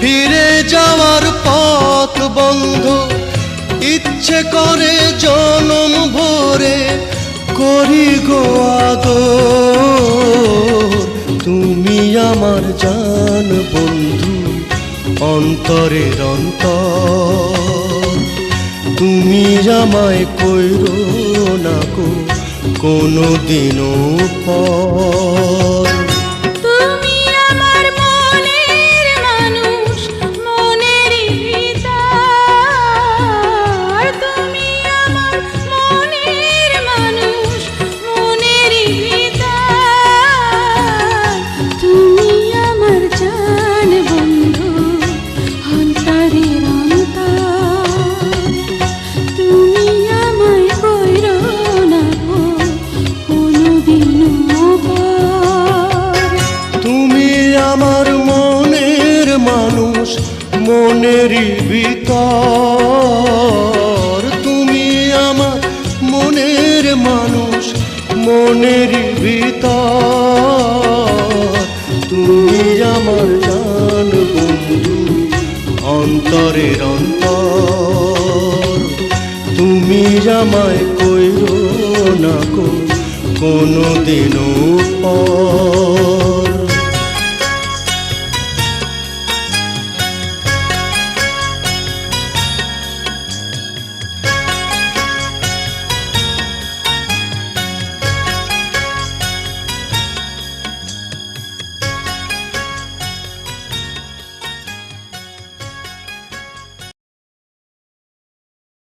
ফিরে যাওয়ার পথ বন্ধ। ইচ্ছে করে জনম ভরে করি গো আদর। তুমি আমার জান বন্ধু, অন্তরের অন্তর। তুমি আমায় কইরো না গো কোনো দিনও পর। মনেরই ভিতর। তুমি আমার মনের মানুষ মনেরই ভিতর। তুমি আমার জান বন্ধু, অন্তরের অন্তর। তুমি আমায় কইরো না কোনো দিনও পর।